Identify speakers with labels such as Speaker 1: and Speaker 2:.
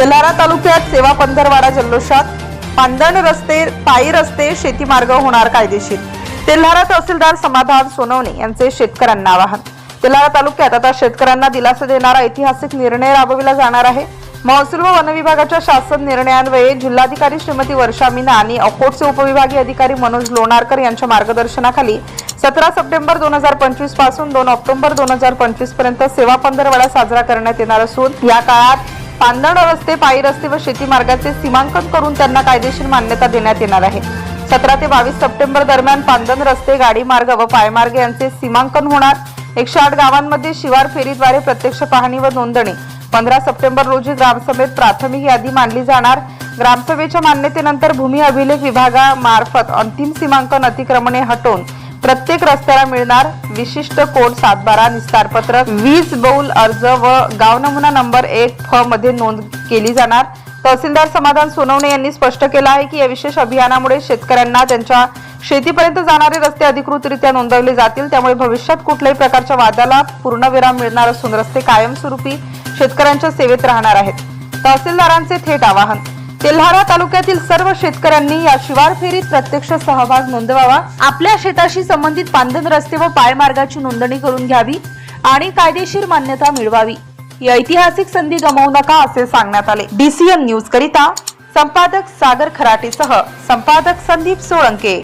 Speaker 1: तेल्हारा तालुक्यात सेवा पंधरवाडा जल्लोषात पांदण रस्ते पायी रस्ते शेतीमार्ग होणार कायदेशीर. तेल्हारा तहसीलदार समाधान सोनवणे यांचे शेतकऱ्यांना आवाहन. तेल्हारा तालुक्यात आता शेतकऱ्यांना दिलासा देणारा ऐतिहासिक निर्णय राबविला जाणार आहे. महसूल व वन विभागाच्या शासन निर्णयांवेळी जिल्हाधिकारी श्रीमती वर्षा मीना आणि अकोटचे उपविभागीय अधिकारी मनोज लोणारकर यांच्या मार्गदर्शनाखाली सतरा सप्टेंबर दोन हजार पंचवीसपासून दोन ऑक्टोबर दोन हजार पंचवीसपर्यंत सेवा पंधरवडा साजरा करण्यात येणार असून या काळात पांदण रस्ते पायी रस्ते व शेती मार्गाचे सीमांकन करून त्यांना कायदेशीर मान्यता देण्यात येणार आहे. सतरा ते बावीस सप्टेंबर दरम्यान पांदण रस्ते गाडी मार्ग व पायमार्ग यांचे सीमांकन होणार. एकशे आठ गावांमध्ये शिवार फेरीद्वारे प्रत्यक्ष पाहणी व नोंदणी. पंधरा सप्टेंबर रोजी ग्रामसभेत प्राथमिक यादी मांडली जाणार. ग्रामसभेच्या मान्यतेनंतर भूमी अभिलेख विभागामार्फत अंतिम सीमांकन अतिक्रमणे हटवून प्रत्येक रस्त्याला मिळणार विशिष्ट कोड सातबारा निस्तारपत्रक वीज बहुल अर्ज व गाव नमुना नंबर एक फ मध्ये नोंद केली जाणार. तहसीलदार समाधान सोनवणे यांनी स्पष्ट केलं आहे की या विशेष अभियानामुळे शेतकऱ्यांना त्यांच्या शेतीपर्यंत जाणारे रस्ते अधिकृतरित्या नोंदवले जातील. त्यामुळे भविष्यात कुठल्याही प्रकारच्या वादाला पूर्णविराम मिळणार असून रस्ते कायमस्वरूपी शेतकऱ्यांच्या सेवेत राहणार आहेत. तहसीलदारांचे थेट आवाहन तेल्हारा तालुक्यातील सर्व शेतकऱ्यांनी या शिवार फेरीत प्रत्यक्ष सहभाग नोंदवावा. आपल्या शेताशी संबंधित पांधन रस्ते व पायमार्गाची नोंदणी करून घ्यावी आणि कायदेशीर मान्यता मिळवावी. ही ऐतिहासिक संधी गमावू नका असे सांगण्यात आले. डीसीएन न्यूज करिता संपादक सागर खराटेसह संपादक संदीप सोळंके.